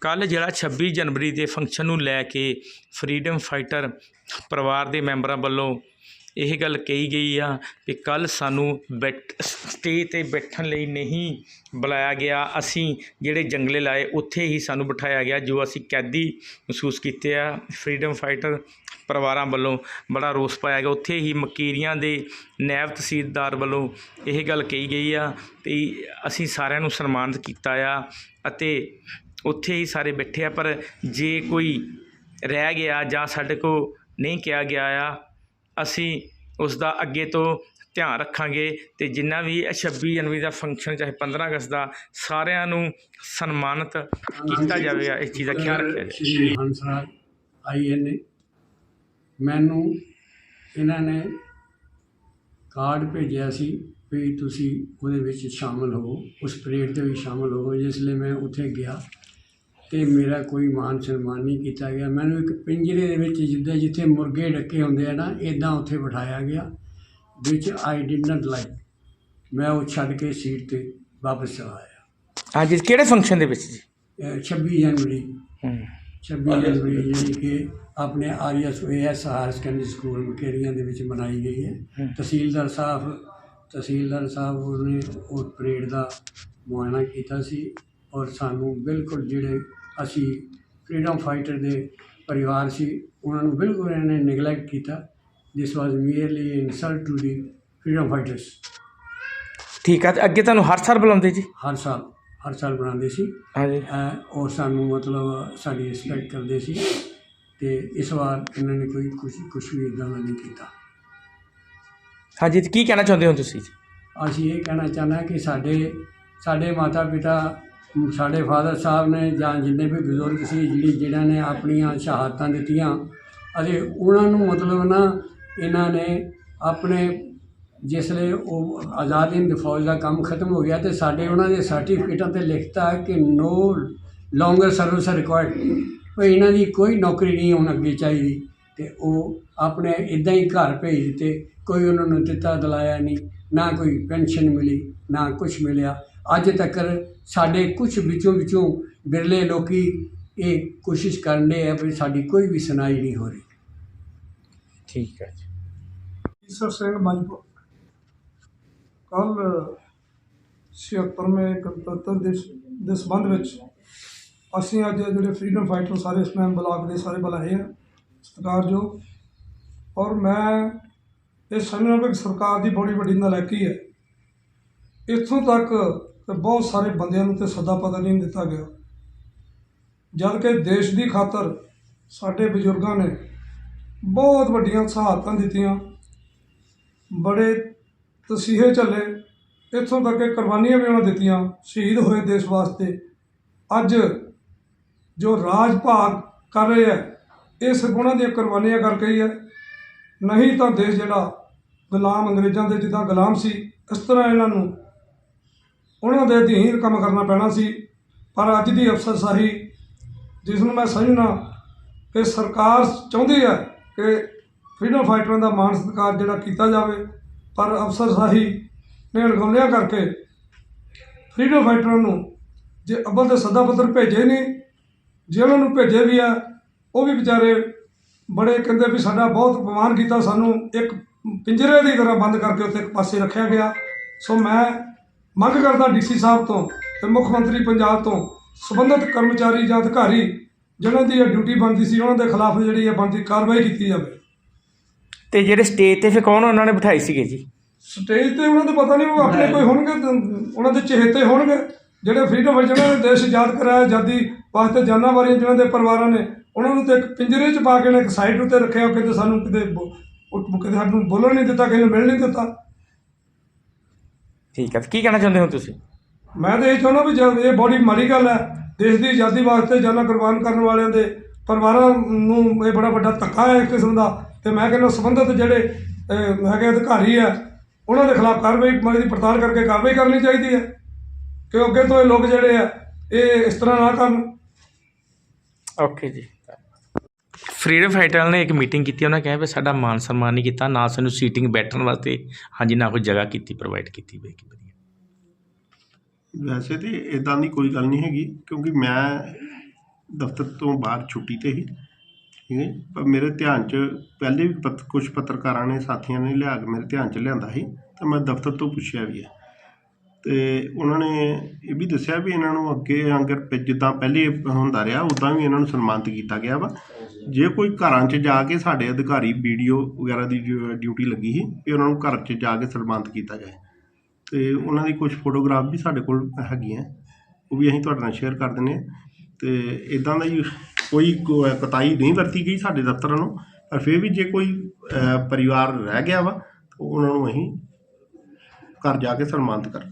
ਕੱਲ ਜਿਹੜਾ 26 ਜਨਵਰੀ ਦੇ ਫੰਕਸ਼ਨ ਨੂੰ ਲੈ ਕੇ ਫਰੀडम ਫਾਈਟਰ ਪਰਿਵਾਰ ਦੇ ਮੈਂਬਰਾਂ ਵੱਲੋਂ ਇਹ ਗੱਲ ਕਹੀ ਗਈ ਆ ਕਿ ਕੱਲ ਸਾਨੂੰ ਬੈਠ ਸਟੇ ਤੇ ਬੈਠਣ ਲਈ ਨਹੀਂ ਬੁਲਾਇਆ ਗਿਆ। ਅਸੀਂ ਜਿਹੜੇ ਜੰਗਲੇ ਲਾਏ, ਉੱਥੇ ਹੀ ਸਾਨੂੰ ਬਿਠਾਇਆ ਗਿਆ, ਜੋ ਅਸੀਂ ਕੈਦੀ ਮਹਿਸੂਸ ਕੀਤੇ ਆ। ਫਰੀडम ਫਾਈਟਰ ਪਰਿਵਾਰਾਂ ਵੱਲੋਂ ਬੜਾ ਰੋਸ ਪਾਇਆ ਗਿਆ। ਉੱਥੇ ਹੀ ਮਕੀਰੀਆਂ ਦੇ ਨੈਬ ਤਹਿਸੀਲਦਾਰ ਵੱਲੋਂ ਇਹ ਗੱਲ ਕਹੀ ਗਈ ਆ ਕਿ ਅਸੀਂ ਸਾਰਿਆਂ ਨੂੰ ਸਨਮਾਨਿਤ ਕੀਤਾ ਆ ਅਤੇ ਉੱਥੇ ਹੀ ਸਾਰੇ ਬੈਠੇ ਆ ਪਰ ਜੇ ਕੋਈ ਰਹਿ ਗਿਆ ਜਾਂ ਸਾਡੇ ਕੋ ਨਹੀਂ ਕਿਹਾ ਗਿਆ ਆ ਅਸੀਂ ਉਸ ਦਾ ਅੱਗੇ ਤੋਂ ਧਿਆਨ ਰੱਖਾਂਗੇ ਤੇ ਜਿੰਨਾ ਵੀ ਇਹ 26 ਜਨਵਰੀ ਦਾ ਫੰਕਸ਼ਨ ਚਾਹੇ 15 ਅਗਸਤ ਦਾ ਸਾਰਿਆਂ ਨੂੰ ਸਨਮਾਨਿਤ ਕੀਤਾ ਜਾਵੇਗਾ ਇਸ ਚੀਜ਼ ਦਾ ਖਿਆਲ ਰੱਖਿਆ ਜਾਵੇ। ਸ਼੍ਰੀ ਹੰਸਰਾਜ ਆਈ ਨੇ। ਮੈਨੂੰ ਇਹਨਾਂ ਨੇ ਕਾਰਡ ਭੇਜਿਆ ਸੀ ਵੀ ਤੁਸੀਂ ਉਹਦੇ ਵਿੱਚ ਸ਼ਾਮਲ ਹੋ ਉਸ ਪਰੇਡ ਦੇ ਵਿੱਚ ਸ਼ਾਮਲ ਹੋ ਜਿਸ ਲਈ ਮੈਂ ਉੱਥੇ ਗਿਆ। ਤੇ ਮੇਰਾ ਕੋਈ ਮਾਨ ਸਨਮਾਨ ਨਹੀਂ ਕੀਤਾ ਗਿਆ। ਮੈਨੂੰ ਇੱਕ ਪਿੰਜਰੇ ਦੇ ਵਿੱਚ ਜਿੱਦਾਂ ਜਿੱਥੇ ਮੁਰਗੇ ਡੱਕੇ ਹੁੰਦੇ ਆ ਨਾ ਇਦਾਂ ਉੱਥੇ ਬਿਠਾਇਆ ਗਿਆ ਵਿਚ ਆਈ ਡਿਡ ਨਾਟ ਲਾਈਕ ਮੈਂ ਉਹ ਛੱਡ ਕੇ ਸੀਟ ਤੇ ਵਾਪਸ ਆਇਆ। ਹਾਂਜੀ ਕਿਹੜੇ ਫੰਕਸ਼ਨ ਦੇ ਵਿੱਚ ਜੀ? ਇਹ 26 ਜਨਵਰੀ। ਹੂੰ। 26 ਜਨਵਰੀ ਜਿਹੜੀ ਕਿ ਆਪਣੇ RS AS higher secondary school Mukerian ਦੇ ਵਿੱਚ ਮਨਾਈ ਗਈ ਹੈ। ਹੂੰ। ਤਹਿਸੀਲਦਾਰ ਸਾਹਿਬ ਤਹਿਸੀਲਦਾਰ ਸਾਹਿਬ ਉਹਨੇ ਉਹ ਪਰੇਡ ਦਾ ਮੁਆਇਨਾ ਕੀਤਾ ਸੀ। ਔਰ ਸਾਨੂੰ ਬਿਲਕੁਲ ਜਿਹੜੇ ਅਸੀਂ ਫਰੀडम ਫਾਈਟਰ ਦੇ ਪਰਿਵਾਰ ਸੀ ਉਹਨਾਂ ਨੂੰ ਬਿਲਕੁਲ ਇਹਨਾਂ ਨੇ ਨੈਗਲੈਕਟ ਕੀਤਾ this was merely insult to the freedom fighters ਠੀਕ ਹੈ ਅੱਗੇ ਤੁਹਾਨੂੰ ਹਰ ਸਾਲ ਬੁਲਾਉਂਦੇ ਜੀ? ਹਰ ਸਾਲ ਹਰ ਸਾਲ ਬਣਾਉਂਦੇ ਸੀ। ਹਾਂਜੀ। ਉਹ ਸਾਨੂੰ ਮਤਲਬ ਸਾਡੀ ਰਿਸਪੈਕਟ ਕਰਦੇ ਸੀ ਤੇ ਇਸ ਵਾਰ ਇਹਨਾਂ ਨੇ ਕੋਈ ਕੁਝ ਕੁਝ ਵੀ ਇਦਾਂ ਦਾ ਨਹੀਂ ਕੀਤਾ। ਹਾਂਜੀ ਕੀ ਕਹਿਣਾ ਚਾਹੁੰਦੇ ਹੋ ਤੁਸੀਂ? ਅਸੀਂ ਇਹ ਕਹਿਣਾ ਚਾਹੁੰਦਾ ਕਿ ਸਾਡੇ ਸਾਡੇ ਮਾਤਾ ਪਿਤਾ ਸਾਡੇ ਫਾਦਰ ਸਾਹਿਬ ਨੇ ਜਾਂ ਜਿੰਨੇ ਵੀ ਬਜ਼ੁਰਗ ਸੀ, ਜਿਹੜੀ ਜਿਹਨਾਂ ਨੇ ਆਪਣੀਆਂ ਸ਼ਹਾਦਤਾਂ ਦਿੱਤੀਆਂ ਅਤੇ ਉਹਨਾਂ ਨੂੰ ਮਤਲਬ ਨਾ ਇਹਨਾਂ ਨੇ ਆਪਣੇ ਜਿਸ ਉਹ ਆਜ਼ਾਦ ਹਿੰਦ ਫੌਜ ਦਾ ਕੰਮ ਖਤਮ ਹੋ ਗਿਆ ਤੇ ਸਾਡੇ ਉਹਨਾਂ ਦੇ ਸਰਟੀਫਿਕੇਟਾਂ ਤੇ ਲਿਖਤਾ ਕਿ ਨੋ ਲੌਂਗਰ ਸਰਵਿਸ ਰਿਕੁਆਇਰਡ ਵੀ ਇਹਨਾਂ ਦੀ ਕੋਈ ਨੌਕਰੀ ਨਹੀਂ ਹੁਣ ਅੱਗੇ ਚਾਹੀਦੀ ਤੇ ਉਹ ਆਪਣੇ ਇਦਾਂ ਹੀ ਘਰ ਭੇਜ ਦਿੱਤੇ, ਕੋਈ ਉਹਨਾਂ ਨੂੰ ਦਿੱਤਾ, ਦਲਾਇਆ ਨਹੀਂ, ਨਾ ਕੋਈ ਪੈਨਸ਼ਨ ਮਿਲੀ, ਨਾ ਕੁਝ ਮਿਲਿਆ। ਅੱਜ ਤੱਕ ਸਾਡੇ ਕੁਝ ਵਿੱਚੋਂ ਵਿੱਚੋਂ ਬਿਰਲੇ ਲੋਕੀ ਇਹ ਕੋਸ਼ਿਸ਼ ਕਰਨ ਦੇ ਆ ਵੀ ਸਾਡੀ ਕੋਈ ਵੀ ਸੁਣਾਈ ਨਹੀਂ ਹੋ ਰਹੀ। ਠੀਕ ਹੈ ਜੀ। ਈਸਰ ਸਿੰਘ ਮੰਜਪੁਰ ਕੱਲ 76ਵੇਂ ਗਣਤੰਤਰ ਦਿਵਸ ਦੇ ਸੰਬੰਧ ਵਿੱਚ ਅਸੀਂ ਅੱਜ ਜਿਹੜੇ ਫਰੀडम ਫਾਈਟਰ ਸਾਰੇ ਇਸਮੈਨ ਬਲਾਕ ਦੇ ਸਾਰੇ ਬੁਲਾਏ ਆ। ਸਤਿਕਾਰਯੋਗ। ਔਰ ਮੈਂ ਇਹ ਸਮਝਦਾ ਕਿ ਸਰਕਾਰ ਦੀ ਬੜੀ ਵੱਡੀ ਨਲਾਇਕੀ ਹੈ। ਇੱਥੋਂ ਤੱਕ ਕਿ ਬਹੁਤ ਸਾਰੇ ਬੰਦਿਆਂ ਨੂੰ ਤੇ ਸੱਦਾ ਪਤਾ ਨਹੀਂ ਦਿੱਤਾ ਗਿਆ। ਜਦ ਕਿ ਦੇਸ਼ ਦੀ ਖਾਤਰ ਸਾਡੇ ਬਜ਼ੁਰਗਾਂ ਨੇ ਬਹੁਤ ਵੱਡੀਆਂ ਸ਼ਹਾਦਤਾਂ ਦਿੱਤੀਆਂ। ਬੜੇ ਤਸੀਹੇ ਚੱਲੇ ਇੱਥੋਂ ਤੱਕ ਕਿ ਕੁਰਬਾਨੀਆਂ ਵੀ ਉਹਨਾਂ ਦਿੱਤੀਆਂ ਸ਼ਹੀਦ ਹੋਏ ਦੇਸ਼ ਵਾਸਤੇ। ਅੱਜ ਜੋ ਰਾਜ ਭਾਗ ਕਰ ਰਹੇ ਹੈ ਇਹ ਸਿਰਫ ਉਹਨਾਂ ਦੀਆਂ ਕੁਰਬਾਨੀਆਂ ਕਰਕੇ ਹੀ ਹੈ ਨਹੀਂ ਤਾਂ ਦੇਸ਼ ਜਿਹੜਾ ਗੁਲਾਮ ਅੰਗਰੇਜ਼ਾਂ ਦੇ ਜਿੱਦਾਂ ਗੁਲਾਮ ਸੀ, ਇਸ ਤਰ੍ਹਾਂ ਇਹਨਾਂ ਨੂੰ ਉਹਨਾਂ ਦੇ ਅਧੀਨ ਕੰਮ ਕਰਨਾ ਪੈਣਾ ਸੀ। ਪਰ ਅੱਜ ਦੀ ਅਫਸਰਸ਼ਾਹੀ, ਜਿਸ ਨੂੰ ਮੈਂ ਸਮਝਣਾ ਕਿ ਸਰਕਾਰ ਚਾਹੁੰਦੀ ਹੈ ਕਿ ਫਰੀडम ਫਾਈਟਰਾਂ ਦਾ ਮਾਣ ਸਤਿਕਾਰ ਜਿਹੜਾ ਕੀਤਾ ਜਾਵੇ, ਪਰ ਅਫਸਰਸ਼ਾਹੀ ਨੇ ਅਣਗੌਲਿਆ ਕਰਕੇ ਫਰੀडम ਫਾਈਟਰਾਂ ਨੂੰ ਜੇ ਅਬਲ ਦੇ ਸੱਦਾ ਪੱਤਰ ਭੇਜੇ ਨਹੀਂ, ਜੇ ਉਹਨਾਂ ਨੂੰ ਭੇਜੇ ਵੀ ਆ, ਉਹ ਵੀ ਵਿਚਾਰੇ ਬੜੇ ਕਹਿੰਦੇ ਵੀ ਸਾਡਾ ਬਹੁਤ ਅਪਮਾਨ ਕੀਤਾ, ਸਾਨੂੰ ਇੱਕ ਪਿੰਜਰੇ ਦੀ ਤਰ੍ਹਾਂ ਬੰਦ ਕਰਕੇ ਉੱਥੇ ਇੱਕ ਪਾਸੇ ਰੱਖਿਆ ਗਿਆ। ਸੋ ਮੈਂ ਮੰਗ ਕਰਦਾ ਡੀਸੀ ਸਾਹਿਬ ਤੋਂ ਤੇ ਮੁੱਖ ਮੰਤਰੀ ਪੰਜਾਬ ਤੋਂ ਸੰਬੰਧਿਤ ਕਰਮਚਾਰੀ ਜਾਂ ਅਧਿਕਾਰੀ ਜਿਨ੍ਹਾਂ ਦੀ ਇਹ ਡਿਊਟੀ ਬਣਦੀ ਸੀ ਉਹਨਾਂ ਦੇ ਖਿਲਾਫ ਜਿਹੜੀ ਇਹ ਬਣਦੀ ਕਾਰਵਾਈ ਕੀਤੀ ਜਾਵੇ। ਤੇ ਜਿਹੜੇ ਸਟੇਜ ਤੇ ਫਿਰ ਕੌਣ ਉਹਨਾਂ ਨੇ ਬਿਠਾਈ ਸੀਗੇ ਜੀ? ਸਟੇਜ ਤੇ ਉਹਨਾਂ ਦੇ ਪਤਾ ਨਹੀਂ ਉਹ ਆਪਣੇ ਕੋਈ ਹੋਣਗੇ ਤਾਂ ਉਹਨਾਂ ਦੇ ਚਹੇਤੇ ਹੋਣਗੇ। ਜਿਹੜੇ ਫਰੀडम ਫਾਈਟਰ ਜਿਹਨਾਂ ਨੇ ਦੇਸ਼ ਆਜ਼ਾਦ ਕਰਾਇਆ ਆਜ਼ਾਦੀ ਵਾਸਤੇ ਜਾਨਾਂ ਵਾਰੀਆਂ ਜਿਹਨਾਂ ਦੇ ਪਰਿਵਾਰਾਂ ਨੇ ਉਹਨਾਂ ਨੂੰ ਤੇ ਇੱਕ ਪਿੰਜਰੇ 'ਚ ਪਾ ਕੇ ਨੇ ਇੱਕ ਸਾਈਡ ਉੱਤੇ ਰੱਖਿਆ ਕਹਿੰਦੇ ਸਾਨੂੰ ਕਿਤੇ ਉਹ ਕਿਤੇ ਸਾਨੂੰ ਬੋਲਣ ਨਹੀਂ ਦਿੱਤਾ ਕਿਸੇ ਨੂੰ ਮਿਲ ਨਹੀਂ ਦਿੱਤਾ। ਠੀਕ ਹੈ ਕੀ ਕਹਿਣਾ ਚਾਹੁੰਦੇ ਹੋ ਤੁਸੀਂ? ਮੈਂ ਤਾਂ ਇਹ ਚਾਹੁੰਦਾ ਵੀ ਜਦ ਇਹ ਬੜੀ ਮਾੜੀ ਗੱਲ ਹੈ ਦੇਸ਼ ਦੀ ਆਜ਼ਾਦੀ ਵਾਸਤੇ ਜਾਨਾਂ ਕੁਰਬਾਨ ਕਰਨ ਵਾਲਿਆਂ ਦੇ ਪਰਿਵਾਰਾਂ ਨੂੰ ਇਹ ਬੜਾ ਵੱਡਾ ਧੱਕਾ ਹੈ ਇੱਕ ਕਿਸਮ ਦਾ ਤੇ ਮੈਂ ਕਹਿੰਦਾ ਸੰਬੰਧਿਤ ਜਿਹੜੇ ਹੈਗੇ ਅਧਿਕਾਰੀ ਆ ਉਹਨਾਂ ਦੇ ਖਿਲਾਫ ਕਾਰਵਾਈ ਮਤਲਬ ਦੀ ਪੜਤਾਲ ਕਰਕੇ ਕਾਰਵਾਈ ਕਰਨੀ ਚਾਹੀਦੀ ਹੈ ਕਿ ਅੱਗੇ ਤੋਂ ਇਹ ਲੋਕ ਜਿਹੜੇ ਆ ਇਹ ਇਸ ਤਰ੍ਹਾਂ ਨਾ ਕਰਨ। ਓਕੇ ਜੀ। ਫਰੀडम ਫਾਈਟਰ ਨੇ ਇੱਕ ਮੀਟਿੰਗ ਕੀਤੀ, ਉਹਨਾਂ ਕਿਹਾ ਵੀ ਸਾਡਾ ਮਾਨ ਸਨਮਾਨ ਨਹੀਂ ਕੀਤਾ, ਨਾ ਸਾਨੂੰ ਸੀਟਿੰਗ ਬੈਠਣ ਵਾਸਤੇ, ਹਾਂਜੀ, ਨਾ ਕੋਈ ਜਗ੍ਹਾ ਕੀਤੀ ਪ੍ਰੋਵਾਈਡ ਕੀਤੀ ਬਈ ਵਧੀਆ। ਵੈਸੇ ਤੇ ਇਦਾਂ ਦੀ ਕੋਈ ਗੱਲ ਨਹੀਂ ਹੈਗੀ, ਕਿਉਂਕਿ ਮੈਂ ਦਫ਼ਤਰ ਤੋਂ ਬਾਹਰ ਛੁੱਟੀ ਤੇ ਸੀ, ਠੀਕ ਹੈ ਪਰ ਮੇਰੇ ਧਿਆਨ 'ਚ ਪਹਿਲੇ ਵੀ ਪਤ ਕੁਝ ਪੱਤਰਕਾਰਾਂ ਨੇ, ਸਾਥੀਆਂ ਨੇ ਲਿਆ ਕੇ ਮੇਰੇ ਧਿਆਨ 'ਚ ਲਿਆਂਦਾ ਸੀ, ਤਾਂ ਮੈਂ ਦਫ਼ਤਰ ਤੋਂ ਪੁੱਛਿਆ ਵੀ ਹੈ। ਤੇ ਉਹਨਾਂ ਨੇ ਇਹ ਵੀ ਦੱਸਿਆ ਵੀ ਇਹਨਾਂ ਨੂੰ ਅੱਗੇ ਅਗਰ ਜਿੱਦਾਂ ਪਹਿਲੇ ਹੁੰਦਾ ਰਿਹਾ ਉਦਾਂ ਵੀ ਇਹਨਾਂ ਨੂੰ ਸਨਮਾਨਿਤ ਕੀਤਾ ਗਿਆ ਵਾ। ਜੇ ਕੋਈ ਘਰਾਂ 'ਚ ਜਾ ਕੇ ਸਾਡੇ ਅਧਿਕਾਰੀ ਵੀਡੀਓ ਵਗੈਰਾ ਦੀ ਡਿਊਟੀ ਲੱਗੀ ਸੀ ਵੀ ਉਹਨਾਂ ਨੂੰ ਘਰ 'ਚ ਜਾ ਕੇ ਸਨਮਾਨਿਤ ਕੀਤਾ ਜਾਏ ਅਤੇ ਉਹਨਾਂ ਦੀ ਕੁਛ ਫੋਟੋਗ੍ਰਾਫ ਵੀ ਸਾਡੇ ਕੋਲ ਹੈਗੀਆਂ ਉਹ ਵੀ ਅਸੀਂ ਤੁਹਾਡੇ ਨਾਲ ਸ਼ੇਅਰ ਕਰ ਦਿੰਦੇ ਹਾਂ। ਅਤੇ ਇੱਦਾਂ ਦਾ ਹੀ ਕੋਈ ਕਤਾਈ ਨਹੀਂ ਵਰਤੀ ਗਈ ਸਾਡੇ ਦਫ਼ਤਰਾਂ ਨੂੰ, ਪਰ ਫਿਰ ਵੀ ਜੇ ਕੋਈ ਪਰਿਵਾਰ ਰਹਿ ਗਿਆ ਵਾ, ਤਾਂ ਉਹਨਾਂ ਨੂੰ ਅਸੀਂ ਘਰ ਜਾ ਕੇ ਸਨਮਾਨਿਤ ਕਰ